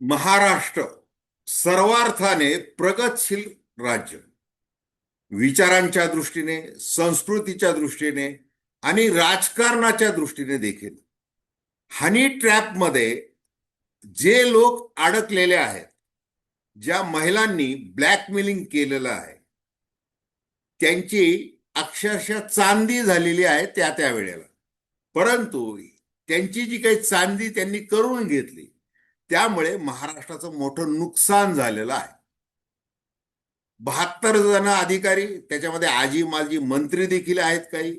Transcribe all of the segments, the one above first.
महाराष्ट्र सर्वार्थाने प्रगतशील राज्य. विचारांच्या दृष्टीने संस्कृतीच्या दृष्टीने आणि राजकारणाच्या दृष्टीने देखील. हनी ट्रॅपमध्ये जे लोक अडकलेले आहेत ज्या महिलांनी ब्लॅकमेलिंग केलेलं आहे त्यांची अक्षरशः चांदी झालेली आहे त्या त्या वेळेला. परंतु त्यांची जी काही चांदी त्यांनी करून घेतली त्यामुळे महाराष्ट्राचं मोठं नुकसान झालेलं आहे. बहात्तर जण अधिकारी त्याच्यामध्ये आजी माजी मंत्री देखील आहेत काही.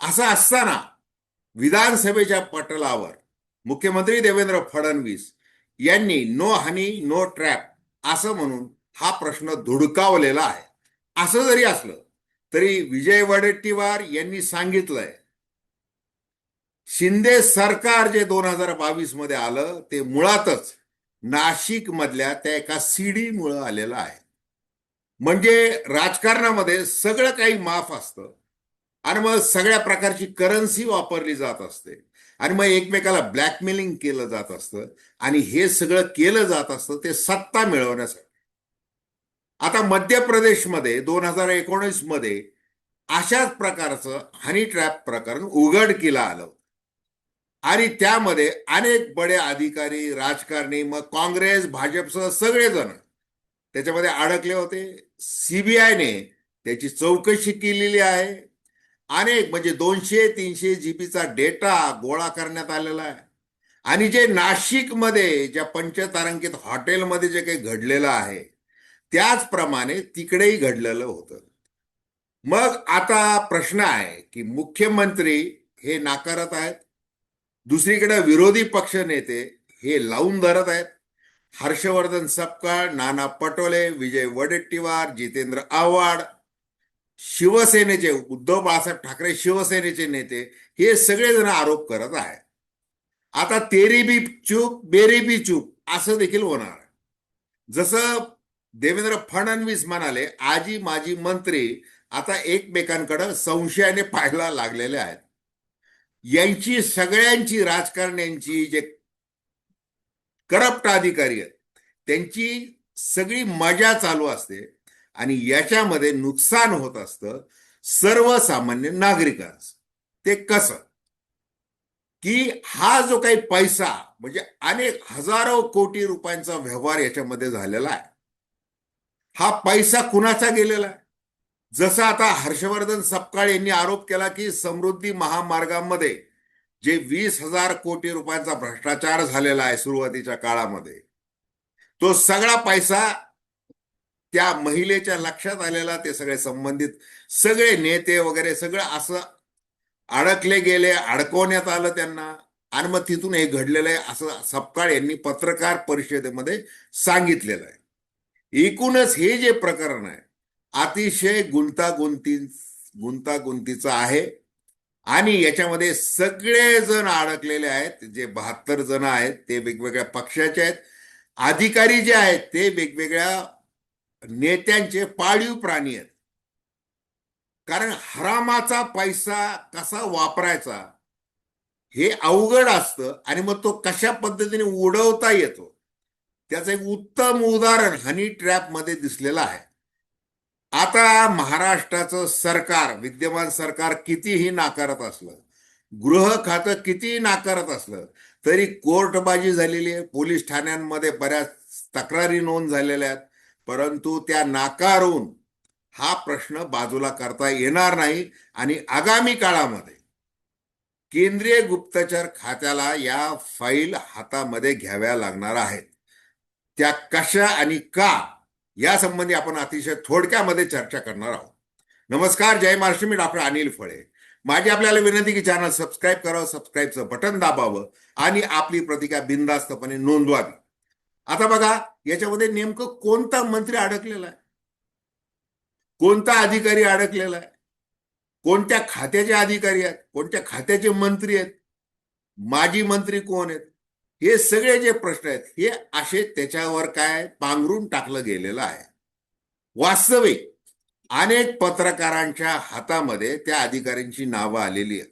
असं असताना विधानसभेच्या पटलावर मुख्यमंत्री देवेंद्र फडणवीस यांनी नो हनी नो ट्रॅप असं म्हणून हा प्रश्न धुडकावलेला आहे. असं जरी असलं तरी विजय वडेट्टीवार यांनी सांगितलंय शिंदे सरकार जे दोन हजार बावीसमध्ये आलं ते मुळातच नाशिक मधल्या त्या एका सीडी मुळे आलेलं आहे. म्हणजे राजकारणामध्ये सगळं काही माफ असतं आणि मग सगळ्या प्रकारची करन्सी वापरली जात असते आणि मग एकमेकाला ब्लॅकमेलिंग केलं जात असतं आणि हे सगळं केलं जात असतं ते सत्ता मिळवण्यासाठी. आता मध्य प्रदेशमध्ये दोन हजार एकोणीसमध्ये अशाच प्रकारचं हनी ट्रॅप प्रकरण उघडकीला आलं आणि त्यामध्ये अनेक बडे अधिकारी राजकारणी मग काँग्रेस भाजपसह सगळेजण त्याच्यामध्ये अडकले होते. सीबीआयने त्याची चौकशी केलेली आहे. अनेक म्हणजे दोनशे तीनशे जीबीचा डेटा गोळा करण्यात आलेला आहे. आणि जे नाशिकमध्ये ज्या पंचतारांकित हॉटेलमध्ये जे काही घडलेलं आहे त्याचप्रमाणे तिकडेही घडलेलं होतं. मग आता प्रश्न आहे की मुख्यमंत्री हे नाकारत आहेत? दुसरीकडे विरोधी पक्ष नेते हे लावून धरत आहेत. हर्षवर्धन सपकाळ नाना पटोले विजय वडेट्टीवार जितेंद्र आव्हाड शिवसेनेचे उद्धव बाळासाहेब ठाकरे शिवसेनेचे नेते हे सगळेजण आरोप करत आहेत. आता तेरी बी चूप बेरी बी चूप असं देखील होणार जसं देवेंद्र फडणवीस म्हणाले आजी माजी मंत्री आता एकमेकांकडे संशयाने पाहायला लागलेले आहेत. यांची सगळ्यांची राजकारण्यांची जे करप्ट अधिकारी आहेत त्यांची सगळी मजा चालू असते आणि याच्यामध्ये नुकसान होत असतं सर्वसामान्य नागरिकांचं. ते कसं? की हा जो काही पैसा म्हणजे अनेक हजारो कोटी रुपयांचा व्यवहार याच्यामध्ये झालेला आहे हा पैसा कुणाचा गेलेला आहे? जसं आता हर्षवर्धन सपकाळ यांनी आरोप केला की समृद्धी महामार्गामध्ये जे वीस हजार कोटी रुपयांचा भ्रष्टाचार झालेला आहे सुरुवातीच्या काळामध्ये तो सगळा पैसा त्या महिलेच्या लक्षात आलेला ते सगळे संबंधित सगळे नेते वगैरे सगळं असं अडकले गेले अडकवण्यात आलं त्यांना. आणि मग तिथून हे घडलेलं आहे असं सपकाळ यांनी पत्रकार परिषदेमध्ये सांगितलेलं आहे. एकूणच हे जे प्रकरण आहे अतिशय गुंतागुंती गुंतागुंतीचा आहे. आणि याच्यामध्ये सगळे जण अडकलेले आहेत जे बहात्तर जण आहेत ते वेगवेगळ्या पक्षाचे आहेत. अधिकारी जे आहेत ते वेगवेगळ्या नेत्यांचे पाळीव प्राणी आहेत. कारण हरामाचा पैसा कसा वापरायचा हे अवघड असतं आणि मग तो कशा पद्धतीने उडवता येतो त्याचं एक उत्तम उदाहरण हनी ट्रॅपमध्ये दिसलेलं आहे. आता महाराष्ट्राचं सरकार विद्यमान सरकार कितीही नाकारत असलं गृह खातं कितीही नाकारत असलं तरी कोर्टबाजी झालेली आहे. पोलीस ठाण्यांमध्ये बऱ्याच तक्रारी नोंद झालेल्या आहेत. परंतु त्या नाकारून हा प्रश्न बाजूला करता येणार नाही. आणि आगामी काळामध्ये केंद्रीय गुप्तचर खात्याला या फाईल हातामध्ये घ्याव्या लागणार आहेत. त्या कशा आणि का या संबंधी आपण अतिशय थोडक्यामध्ये चर्चा करणार आहोत. नमस्कार जय महाराष्ट्र मी डॉक्टर अनिल फळे. माझी आपल्याला विनंती की चॅनल सबस्क्राईब करावं सबस्क्राईबचं बटन दाबावं आणि आपली प्रतिका बिनधास्तपणे नोंदवावी. आता बघा याच्यामध्ये नेमकं कोणता मंत्री अडकलेला आहे? कोणता अधिकारी अडकलेला आहे? कोणत्या खात्याचे अधिकारी आहेत? कोणत्या खात्याचे मंत्री आहेत? माजी मंत्री कोण आहेत? हे सगळे जे प्रश्न आहेत हे असे त्याच्यावर काय पांघरून टाकलं गेलेलं आहे. वास्तविक अनेक पत्रकारांच्या हातामध्ये त्या अधिकाऱ्यांची नावं आलेली आहेत.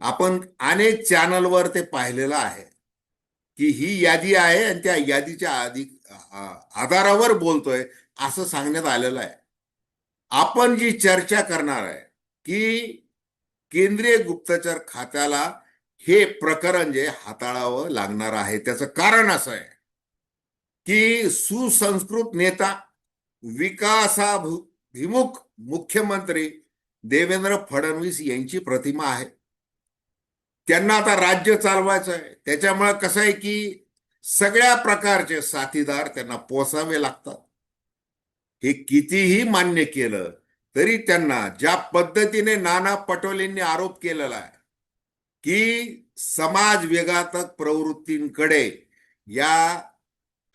आपण अनेक चॅनलवर ते पाहिलेलं आहे की ही यादी आहे आणि त्या यादीच्या आधी आधारावर बोलतोय असं सांगण्यात आलेलं आहे. आपण जी चर्चा करणार आहे की केंद्रीय गुप्तचर खात्याला हे प्रकरण जे हाताळावं लागणार आहे त्याचं कारण असं आहे की सुसंस्कृत नेता विकासाभिमुख मुख्यमंत्री देवेंद्र फडणवीस यांची प्रतिमा आहे. त्यांना आता राज्य चालवायचं आहे. त्याच्यामुळे कसं आहे की सगळ्या प्रकारचे साथीदार त्यांना पोसावे लागतात. हे कितीही मान्य केलं तरी त्यांना ज्या पद्धतीने नाना पटोलेंनी आरोप केलेला आहे की समाज विघातक प्रवृत्तींकडे या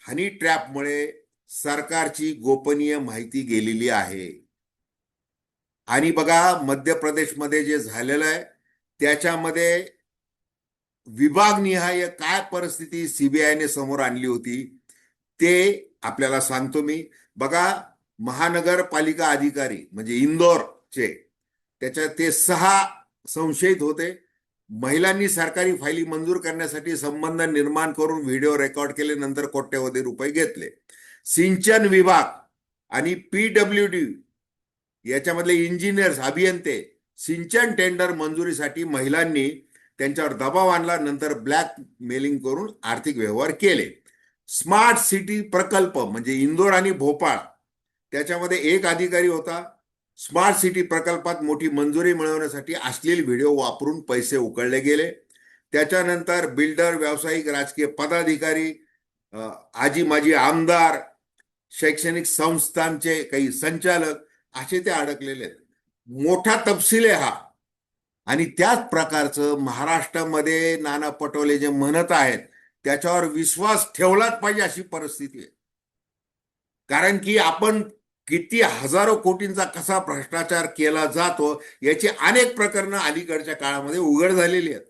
हनी ट्रॅपमुळे सरकारची गोपनीय माहिती गेलेली आहे. आणि बघा मध्य प्रदेशमध्ये जे झालेलं आहे त्याच्यामध्ये विभागनिहाय काय परिस्थिती सीबीआयने समोर आणली होती ते आपल्याला सांगतो मी. बघा महानगरपालिका अधिकारी म्हणजे इंदोरचे त्याच्यात ते सहा संशयित होते. महिलांनी सरकारी फायली मंजूर करण्यासाठी संबंध निर्माण करून व्हिडिओ रेकॉर्ड केले नंतर कोट्यवधी रुपये घेतले. सिंचन विभाग आणि पीडब्ल्यू डी याच्यामधले इंजिनियर्स अभियंते सिंचन टेंडर मंजुरीसाठी महिलांनी त्यांच्यावर दबाव आणला नंतर ब्लॅक मेलिंग करून आर्थिक व्यवहार केले. स्मार्ट सिटी प्रकल्प म्हणजे इंदोर आणि भोपाळ त्याच्यामध्ये एक अधिकारी होता स्मार्ट सिटी प्रकल्पात मोठी मंजुरी मिळवण्यासाठी अश्लील व्हिडिओ वापरून पैसे उकळले गेले. त्याच्यानंतर बिल्डर व्यावसायिक राजकीय पदाधिकारी आजी माजी आमदार शैक्षणिक संस्थांचे काही संचालक असे ते अडकलेले आहेत. मोठा तपशील आहे हा. आणि त्याच प्रकारचं महाराष्ट्रामध्ये नाना पटोले जे म्हणत आहेत त्याच्यावर विश्वास ठेवलाच पाहिजे अशी परिस्थिती आहे. कारण की आपण किती हजारो कोटींचा कसा भ्रष्टाचार केला जातो याची अनेक प्रकरणं अलीकडच्या काळामध्ये उघड झालेली आहेत.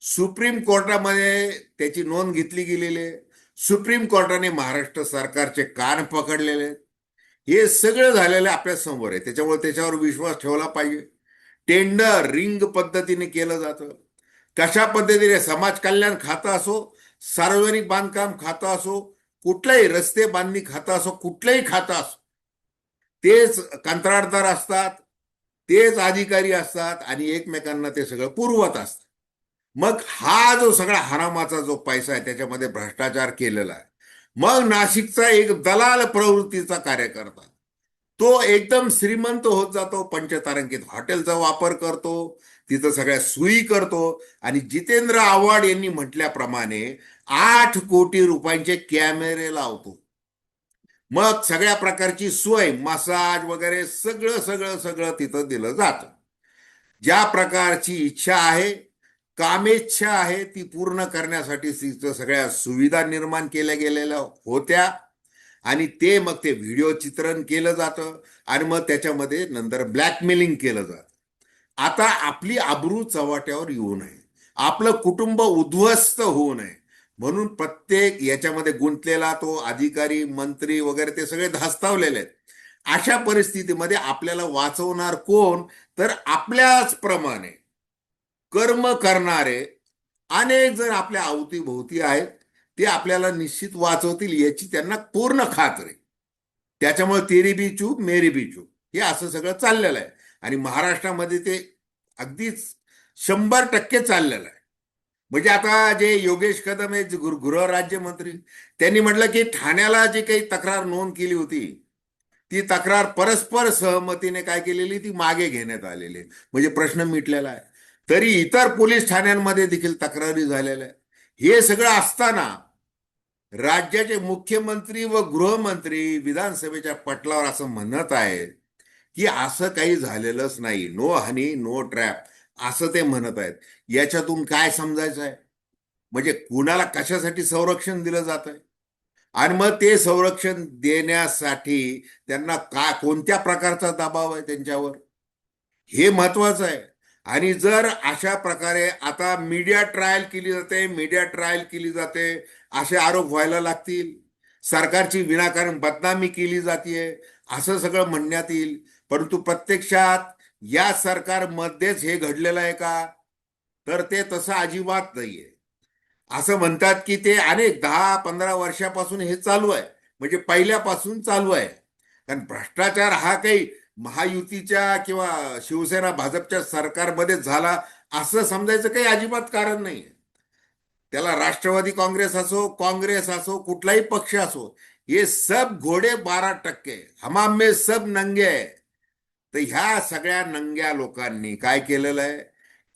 सुप्रीम कोर्टामध्ये त्याची नोंद घेतली गेलेली आहे. सुप्रीम कोर्टाने महाराष्ट्र सरकारचे कान पकडलेले आहेत. हे सगळं झालेलं आपल्यासमोर आहे. त्याच्यामुळे त्याच्यावर विश्वास ठेवला पाहिजे. टेंडर रिंग पद्धतीने केलं जातं. कशा पद्धतीने समाज कल्याण खातं असो सार्वजनिक बांधकाम खातं असो कुठलंही रस्ते बांधणी खातं असो कुठलंही खातं असो तेच कंत्राटदार असतात तेच अधिकारी असतात आणि एकमेकांना ते सगळं पुरवत असतात. मग हा जो सगळा हरामाचा जो पैसा आहे त्याच्यामध्ये भ्रष्टाचार केलेला आहे. मग नाशिकचा एक दलाल प्रवृत्तीचा कार्यकर्ता तो एकदम श्रीमंत होत जातो पंचतारांकित हॉटेलचा वापर करतो तिथं सगळ्या सुई करतो आणि जितेंद्र आव्हाड यांनी म्हटल्याप्रमाणे आठ कोटी रुपयांचे कॅमेरे लावतो. मग सगळ्या प्रकारची सोय मसाज वगैरे सगळं सगळं सगळं तिथं दिलं जातं. ज्या प्रकारची इच्छा आहे कामेच्छा आहे ती पूर्ण करण्यासाठी तिथं सगळ्या सुविधा निर्माण केल्या गेलेल्या होत्या. आणि ते मग ते व्हिडिओ चित्रण केलं जातं आणि मग त्याच्यामध्ये नंतर ब्लॅकमेलिंग केलं जातं. आता आपली आबरू चव्हाट्यावर येऊ नये. आपलं कुटुंब उद्ध्वस्त होऊ नये. म्हणून प्रत्येक याच्यामध्ये गुंतलेला तो अधिकारी मंत्री वगैरे ते सगळे धास्तावलेले आहेत. अशा परिस्थितीमध्ये आपल्याला वाचवणार कोण? तर आपल्याच प्रमाणे कर्म करणारे अनेक जण आपल्या अवतीभोवती आहेत. ते आपल्याला निश्चित वाचवतील याची त्यांना पूर्ण खात्री. त्याच्यामुळे तेरी बी चूक मेरी बी चूप हे असं सगळं चाललेलं आहे. आणि महाराष्ट्रामध्ये ते अगदीच शंभर टक्के चाललेलं आहे. म्हणजे आता जे योगेश कदम हे गृह राज्यमंत्री त्यांनी म्हटलं की ठाण्याला जी काही तक्रार नोंद केली होती ती तक्रार परस्पर सहमतीने काय केलेली ती मागे घेण्यात आलेली. आहे. म्हणजे प्रश्न मिटलेला आहे. तरी इतर पोलीस ठाण्यांमध्ये देखील तक्रारी झालेल्या आहे हे सगळं असताना राज्याचे मुख्यमंत्री व गृहमंत्री विधानसभेच्या पटलावर असं म्हणत आहे की असं काही झालेलंच नाही. नो हनी नो ट्रॅप असं ते म्हणत आहेत. याच्यातून काय समजायचं आहे? म्हणजे कुणाला कशासाठी संरक्षण दिलं जात आहे? आणि मग ते संरक्षण देण्यासाठी त्यांना का कोणत्या प्रकारचा दबाव आहे त्यांच्यावर? हे महत्वाचं आहे. आणि जर अशा प्रकारे आता मीडिया ट्रायल केली जाते मीडिया ट्रायल केली जाते असे आरोप व्हायला लागतील. सरकारची विनाकारण बदनामी केली जाते असं सगळं म्हणण्यात येईल. परंतु प्रत्यक्षात या सरकारमध्येच हे घडलेलं आहे का? तर ते तसं अजिबात नाहीये. असं म्हणतात की ते अनेक दहा पंधरा वर्षापासून हे चालू आहे. म्हणजे पहिल्यापासून चालू आहे. कारण भ्रष्टाचार हा काही महायुतीच्या किंवा शिवसेना भाजपच्या सरकारमध्ये झाला असं समजायचं काही अजिबात कारण नाही त्याला राष्ट्रवादी काँग्रेस असो काँग्रेस असो कुठलाही पक्ष असो हे सब घोडे बारा टक्के हमाम में सब नंगे आहे. तर ह्या सगळ्या नंग्या लोकांनी काय केलेलं आहे?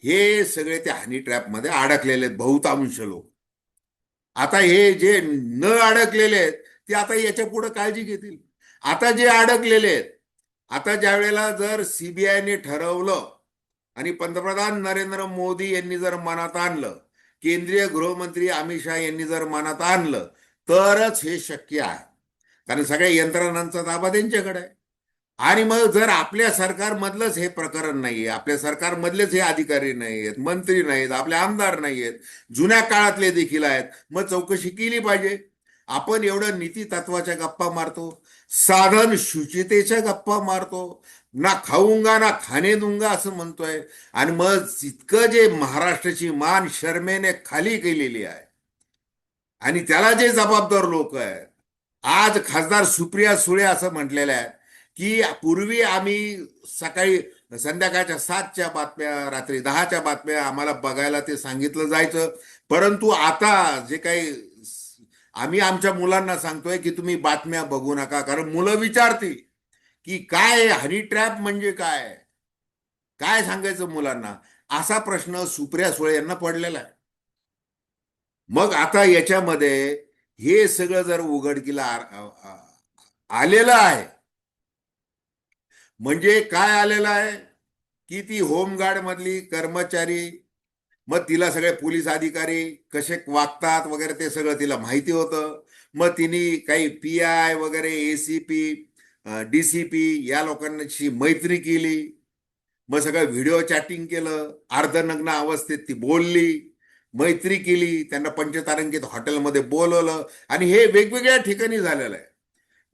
हे सगळे ते हनी ट्रॅपमध्ये अडकलेले आहेत बहुतांश लोक. आता हे जे न अडकलेले आहेत ते आता याच्यापुढे काळजी घेतील. आता जे अडकलेले आहेत आता ज्या वेळेला जर सीबीआयने ठरवलं आणि पंतप्रधान नरेंद्र मोदी यांनी जर मनात आणलं केंद्रीय गृहमंत्री अमित शहा यांनी जर मनात आणलं तरच हे शक्य आहे. कारण सगळ्या यंत्रणांचा ताबा त्यांच्याकडे आहे. आणि मग जर आपल्या सरकारमधलंच हे प्रकरण नाहीये आपल्या सरकारमधलेच हे अधिकारी नाही आहेत मंत्री नाहीत आपले आमदार नाही आहेत जुन्या काळातले देखील आहेत मग चौकशी केली पाहिजे. आपण एवढं नीती तत्वाच्या गप्पा मारतो साधन शुचितेच्या गप्पा मारतो ना खाऊंगा ना खाणे दुंगा असं म्हणतोय. आणि मग इतकं जे महाराष्ट्राची मान शर्मेने खाली केलेली आहे आणि त्याला जे जबाबदार लोक आहेत आज खासदार सुप्रिया सुळे असं म्हटलेलं आहे की पूर्वी आम्ही सकाळी संध्याकाळच्या सातच्या बातम्या रात्री दहाच्या बातम्या आम्हाला बघायला ते सांगितलं जायचं. परंतु आता जे काही आम्ही आमच्या मुलांना सांगतोय की तुम्ही बातम्या बघू नका. कारण मुलं विचारतील की काय हनी ट्रॅप म्हणजे काय? काय सांगायचं मुलांना? असा प्रश्न सुप्रिया सुळे यांना पडलेला आहे. मग आता याच्यामध्ये हे सगळं जर उघडकीला आ- आ- आलेलं आहे म्हणजे काय आलेलं आहे? की ती होमगार्ड मधली कर्मचारी मग तिला सगळे पोलीस अधिकारी कसे वागतात वगैरे ते सगळं तिला माहिती होतं. मग तिने काही पी आय वगैरे A C P D C P या लोकांशी मैत्री केली. मग सगळं व्हिडिओ चॅटिंग केलं. अर्धनग्न अवस्थेत ती बोलली. मैत्री केली. त्यांना पंचतारंगित हॉटेलमध्ये बोलवलं. आणि हे वेगवेगळ्या ठिकाणी झालेलं आहे.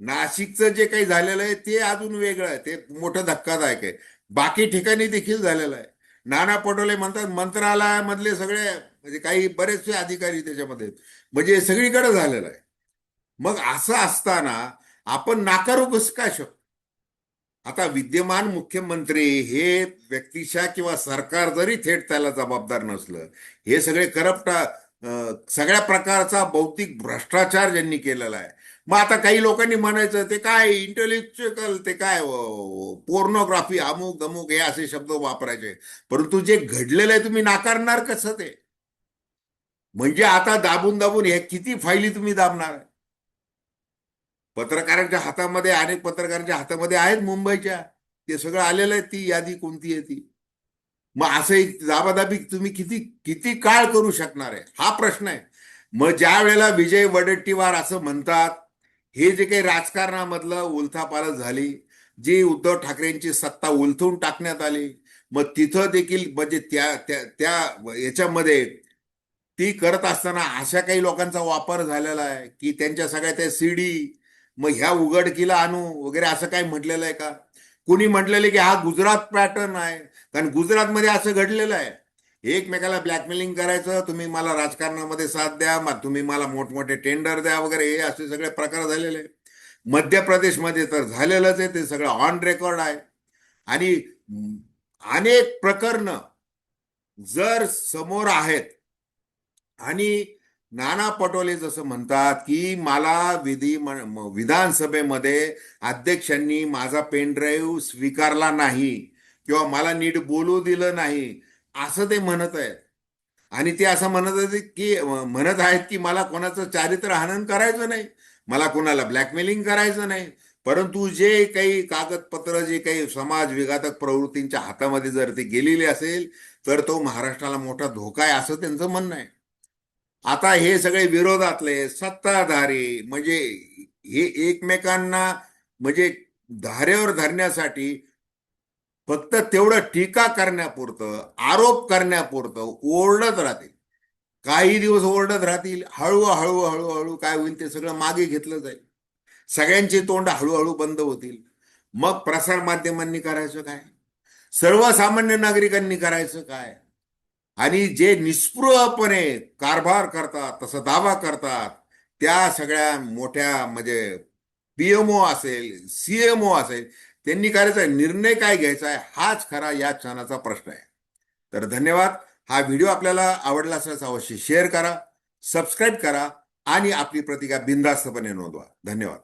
नाशिकचं जे काही झालेलं आहे ते अजून वेगळं आहे. ते मोठं धक्कादायक आहे. बाकी ठिकाणी देखील झालेलं आहे. नाना पटोले म्हणतात मंत्रालयामधले सगळे म्हणजे काही बरेचसे अधिकारी त्याच्यामध्ये म्हणजे सगळीकडे झालेलं आहे. मग असं असताना आपण नाकारू कसं काय शकतो? आता विद्यमान मुख्यमंत्री हे व्यक्तिशा किंवा सरकार जरी थेट त्याला जबाबदार नसलं हे सगळे करप्ट सगळ्या प्रकारचा बौद्धिक भ्रष्टाचार ज्यांनी केलेला आहे मग आता काही लोकांनी म्हणायचं ते काय इंटेलेक्च्युअल ते काय पोर्नोग्राफी अमुक दमुक हे असे शब्द वापरायचे. परंतु जे घडलेलं आहे तुम्ही नाकारणार कसं ते? म्हणजे आता दाबून दाबून हे किती फायली तुम्ही दाबणार पत्रकारांच्या हातामध्ये अनेक पत्रकारांच्या हातामध्ये आहेत मुंबईच्या. ते सगळं आलेलं आहे ती यादी कोणती आहे ती? मग असं एक दाबादाबी तुम्ही किती किती काळ करू शकणार आहे? हा प्रश्न आहे. मग ज्या वेळेला विजय वडेट्टीवार असं म्हणतात हे जे काही राजकारणामधलं उलथापालथ झाली जी उद्धव ठाकरेंची सत्ता उलथून टाकण्यात आली मग तिथं देखील म्हणजे त्या त्या याच्यामध्ये ती करत असताना अशा काही लोकांचा वापर झालेला आहे की त्यांच्या सगळ्या त्या सीडी मग ह्या उघडकीला आणू वगैरे असं काय म्हटलेलं आहे का? कुणी म्हटलेलं की हा गुजरात पॅटर्न आहे कारण गुजरातमध्ये असं घडलेलं आहे. एकमेकाला ब्लॅकमेलिंग करायचं तुम्ही मला राजकारणामध्ये साथ द्या मग तुम्ही मला मोठमोठे टेंडर द्या वगैरे हे असे सगळे प्रकार झालेले. मध्य प्रदेशमध्ये तर झालेलंच आहे ते सगळं ऑन रेकॉर्ड आहे. आणि अनेक प्रकरण जर समोर आहेत आणि नाना पटोले जसं म्हणतात की मला विधी विधानसभेमध्ये अध्यक्षांनी माझा पेनड्राईव्ह स्वीकारला नाही किंवा मला नीट बोलू दिलं नाही असं ते म्हणत आहेत. आणि ते असं म्हणत आहेत की म्हणत आहेत की मला कोणाचं चारित्र हनन करायचं नाही. मला कोणाला ब्लॅकमेलिंग करायचं नाही. परंतु जे काही कागदपत्र जे काही समाज विघातक प्रवृत्तींच्या हातामध्ये जर ते गेलेले असेल तर तो महाराष्ट्राला मोठा धोका आहे असं त्यांचं म्हणणं आहे. आता हे सगळे विरोधातले सत्ताधारी म्हणजे हे एकमेकांना म्हणजे धारेवर धरण्यासाठी फक्त तेवढं टीका करण्यापुरतं आरोप करण्यापुरतं ओरडत राहतील. काही दिवस ओरडत राहतील हळूहळू हळूहळू काय होईल ते सगळं मागे घेतलं जाईल. सगळ्यांची तोंड हळूहळू बंद होतील. मग प्रसार माध्यमांनी करायचं काय? सर्वसामान्य नागरिकांनी करायचं काय? आणि जे निस्पृहपणे कारभार करतात तसं दावा करतात त्या सगळ्या मोठ्या म्हणजे पीएमओ असेल सीएमओ असेल त्यांनी करायचा निर्णय काय घ्यायचा आहे? हाच खरा या क्षणाचा प्रश्न आहे. तर धन्यवाद. हा व्हिडिओ आपल्याला आवडला असल्यास अवश्य शेअर करा सबस्क्राईब करा आणि आपली प्रतिका बिनधास्तपणे नोंदवा. धन्यवाद.